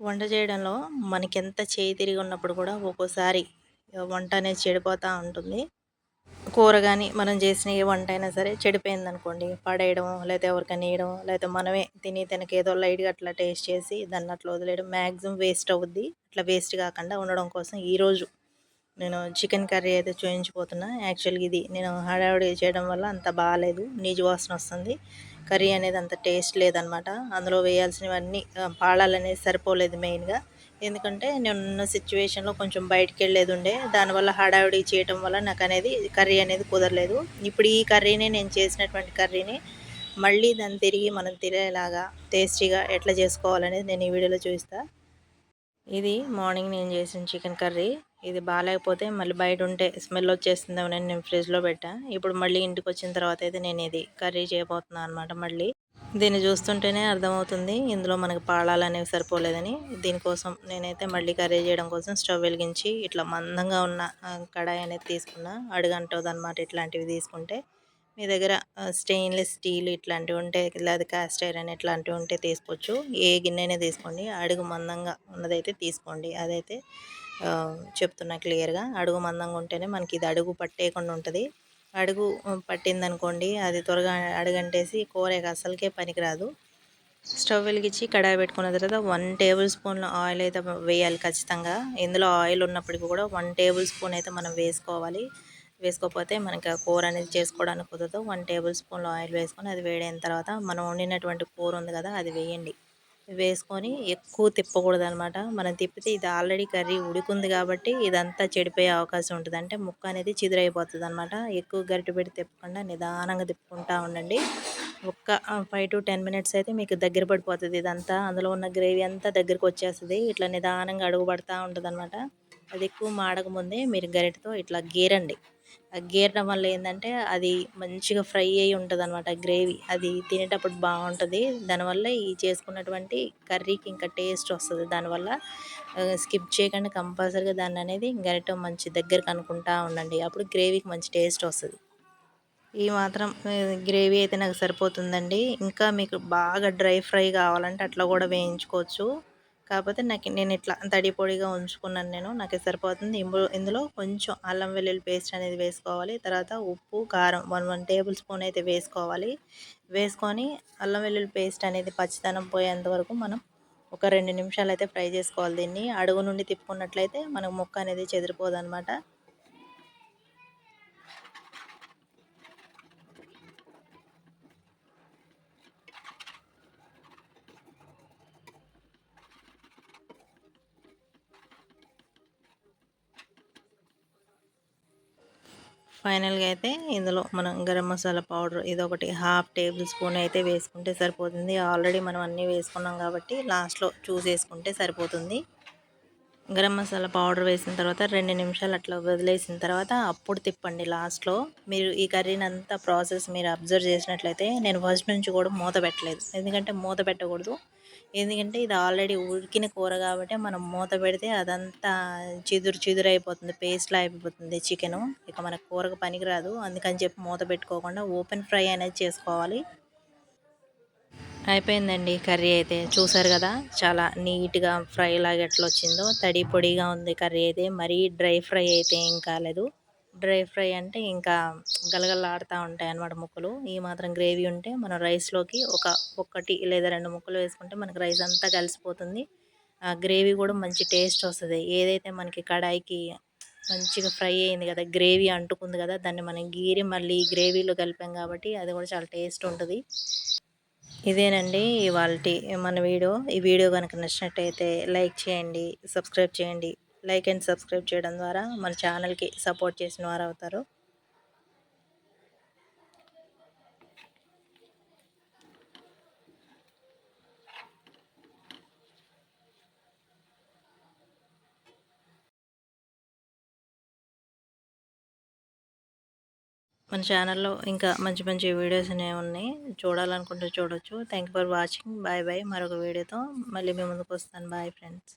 వంట చేయడంలో మనకి ఎంత చేయి తిరిగి ఉన్నప్పుడు కూడా ఒక్కోసారి వంట అనేది చెడిపోతూ ఉంటుంది. కూర కానీ మనం చేసిన ఏ వంట అయినా సరే చెడిపోయింది అనుకోండి పడేయడం లేకపోతే ఎవరికైనా వేయడం లేకపోతే మనమే తిని తనకి ఏదో లైట్గా అట్లా టేస్ట్ చేసి దాన్ని అట్లా వదిలేయడం మ్యాక్సిమం వేస్ట్ అవుద్ది. అట్లా వేస్ట్ కాకుండా ఉండడం కోసం ఈరోజు నేను చికెన్ కర్రీ అయితే చూయించిపోతున్నా. యాక్చువల్గా ఇది నేను హడావిడి చేయడం వల్ల అంత బాగాలేదు. నీజు వాసన వస్తుంది. కర్రీ అనేది అంత టేస్ట్ లేదనమాట. అందులో వేయాల్సినవన్నీ పాళాలు అనేది సరిపోలేదు మెయిన్గా. ఎందుకంటే నేను ఉన్న సిచ్యువేషన్లో కొంచెం బయటికి వెళ్ళేది ఉండే దానివల్ల హడావిడి చేయటం వల్ల నాకు అనేది కర్రీ అనేది కుదరలేదు. ఇప్పుడు ఈ కర్రీనే నేను చేసినటువంటి కర్రీని మళ్ళీ దాన్ని తిరిగి మనం తినేలాగా టేస్టీగా ఎట్లా చేసుకోవాలనేది నేను ఈ వీడియోలో చూపిస్తాను ఇది మార్నింగ్ నేను చేసిన చికెన్ కర్రీ. ఇది బాగాలేకపోతే మళ్ళీ బయట ఉంటే స్మెల్ వచ్చేస్తుందేమో నేను ఫ్రిడ్జ్లో పెట్టా. ఇప్పుడు మళ్ళీ ఇంటికి వచ్చిన తర్వాత అయితే నేను ఇది కర్రీ చేయబోతున్నాను అనమాట మళ్ళీ. దీన్ని చూస్తుంటేనే అర్థమవుతుంది ఇందులో మనకి పాళాలు అనేవి సరిపోలేదని. దీనికోసం నేనైతే మళ్ళీ కర్రీ చేయడం కోసం స్టవ్ వెలిగించి ఇట్లా మందంగా ఉన్న కడాయి అనేది తీసుకున్నా. అడుగంటుంది అనమాట ఇట్లాంటివి తీసుకుంటే. మీ దగ్గర స్టెయిన్లెస్ స్టీల్ ఇట్లాంటివి ఉంటే లేదా కాస్ట్ ఐరన్ ఇట్లాంటివి ఉంటే తీసుకోవచ్చు. ఏ గిన్నెనే తీసుకోండి. అడుగు మందంగా ఉన్నదైతే తీసుకోండి. అదైతే చెప్తున్నా క్లియర్గా. అడుగు మందంగా ఉంటేనే మనకి ఇది అడుగు పట్టేయకుండా ఉంటుంది. అడుగు పట్టిందనుకోండి అది త్వరగా అడుగంటేసి కూరకి అసలుకే పనికిరాదు. స్టవ్ వెలిగించి కడాయి పెట్టుకున్న తర్వాత వన్ టేబుల్ స్పూన్ ఆయిల్ అయితే వేయాలి ఖచ్చితంగా. ఇందులో ఆయిల్ ఉన్నప్పటికీ కూడా వన్ టేబుల్ స్పూన్ అయితే మనం వేసుకోవాలి. వేసుకోకపోతే మనకి ఆ కూర అనేది చేసుకోవడానికి కుదరదు. వన్ టేబుల్ స్పూన్లో ఆయిల్ వేసుకొని అది వేడైన తర్వాత మనం వండినటువంటి కూర ఉంది కదా అది వేయండి. వేసుకొని ఎక్కువ తిప్పకూడదు అనమాట మనం తిప్పితే ఇది ఆల్రెడీ కర్రీ ఉడికుంది కాబట్టి ఇదంతా చెడిపోయే అవకాశం ఉంటుంది. అంటే ముక్క అనేది చిదిరైపోతుంది అనమాట ఎక్కువ గరిటె పెట్టి తిప్పకుండా నిదానంగా తిప్పుకుంటూ ఉండండి. ఒక్క ఫైవ్ టు టెన్ మినిట్స్ అయితే మీకు దగ్గర పడిపోతుంది ఇదంతా. అందులో ఉన్న గ్రేవీ అంతా దగ్గరకు వచ్చేస్తుంది. ఇట్లా నిదానంగా అడుగు పడుతూ ఉంటుంది అనమాట అది ఎక్కువ మాడకముందే మీరు గరిటతో ఇట్లా గీరండి. గీరడం వల్ల ఏంటంటే అది మంచిగా ఫ్రై అయ్యి ఉంటుంది అనమాట గ్రేవీ. అది తినేటప్పుడు బాగుంటుంది. దానివల్ల ఈ చేసుకున్నటువంటి కర్రీకి ఇంకా టేస్ట్ వస్తుంది. దానివల్ల స్కిప్ చేయకుండా కంపల్సరీగా దాన్ని అనేది గరిట మంచి దగ్గరకు అనుకుంటా ఉండండి. అప్పుడు గ్రేవీకి మంచి టేస్ట్ వస్తుంది. ఈ మాత్రం గ్రేవీ అయితే నాకు సరిపోతుందండి. ఇంకా మీకు బాగా డ్రై ఫ్రై కావాలంటే అట్లా కూడా వేయించుకోవచ్చు. కాకపోతే నాకు నేను ఇట్లా తడి పొడిగా ఉంచుకున్నాను నేను నాకు సరిపోతుంది. ఇందులో కొంచెం అల్లం వెల్లుల్లి పేస్ట్ అనేది వేసుకోవాలి. తర్వాత ఉప్పు కారం వన్ వన్ టేబుల్ స్పూన్ అయితే వేసుకోవాలి. వేసుకొని అల్లం వెల్లుల్లి పేస్ట్ అనేది పచ్చితనం పోయేంత వరకు మనం ఒక రెండు నిమిషాలు అయితే ఫ్రై చేసుకోవాలి దీన్ని. అడుగు నుండి తిప్పుకున్నట్లయితే మనకు ముక్క అనేది చెదిరిపోదు అనమాట ఫైనల్గా అయితే ఇందులో మనం గరం మసాలా పౌడర్ ఇది ఒకటి హాఫ్ టేబుల్ స్పూన్ అయితే వేసుకుంటే సరిపోతుంది. ఆల్రెడీ మనం అన్నీ వేసుకున్నాం కాబట్టి లాస్ట్లో చూసేసుకుంటే సరిపోతుంది. గరం మసాలా పౌడర్ వేసిన తర్వాత రెండు నిమిషాలు అట్లా వదిలేసిన తర్వాత అప్పుడు తిప్పండి లాస్ట్లో. మీరు ఈ కర్రీని అంతా ప్రాసెస్ మీరు అబ్జర్వ్ చేసినట్లయితే నేను ఫస్ట్ నుంచి కూడా మూత పెట్టలేదు. ఎందుకంటే మూత పెట్టకూడదు. ఎందుకంటే ఇది ఆల్రెడీ ఉడికిన కూర కాబట్టి మనం మూత పెడితే అదంతా చిదురు చిదురు అయిపోతుంది పేస్ట్లా అయిపోతుంది చికెను. ఇక మన కూరకు పనికిరాదు. అందుకని చెప్పి మూత పెట్టుకోకుండా ఓపెన్ ఫ్రై అనేది చేసుకోవాలి. అయిపోయిందండి కర్రీ అయితే. చూసారు కదా చాలా నీట్గా ఫ్రై లాగా ఎట్లా వచ్చిందో. తడి పొడిగా ఉంది కర్రీ అయితే. మరీ డ్రై ఫ్రై అయితే ఏం కాలేదు. డ్రై ఫ్రై అంటే ఇంకా గలగలాడుతూ ఉంటాయి అన్నమాట ముక్కలు. ఈ మాత్రం గ్రేవీ ఉంటే మనం రైస్లోకి ఒక ఒక్కటి లేదా రెండు ముక్కలు వేసుకుంటే మనకి రైస్ అంతా కలిసిపోతుంది. ఆ గ్రేవీ కూడా మంచి టేస్ట్ వస్తుంది. ఏదైతే మనకి కడాయికి మంచిగా ఫ్రై అయింది కదా గ్రేవీ అంటుకుంది కదా దాన్ని మనం గీరి మళ్ళీ గ్రేవీలో కలిపాం కాబట్టి అది కూడా చాలా టేస్ట్ ఉంటుంది. ఇదేనండి ఇవాళ మన వీడియో. ఈ వీడియో కనుక నచ్చినట్టయితే లైక్ చేయండి సబ్స్క్రైబ్ చేయండి. లైక్ అండ్ సబ్స్క్రైబ్ చేయడం ద్వారా మన ఛానల్కి సపోర్ట్ చేసిన వారు అవుతారు. మన ఛానల్లో ఇంకా మంచి మంచి వీడియోస్ అనేవి ఉన్నాయి. చూడాలనుకుంటే చూడొచ్చు. Thank for watching bye bye మరొక వీడియోతో మళ్ళీ మీ ముందుకు వస్తాను. Bye friends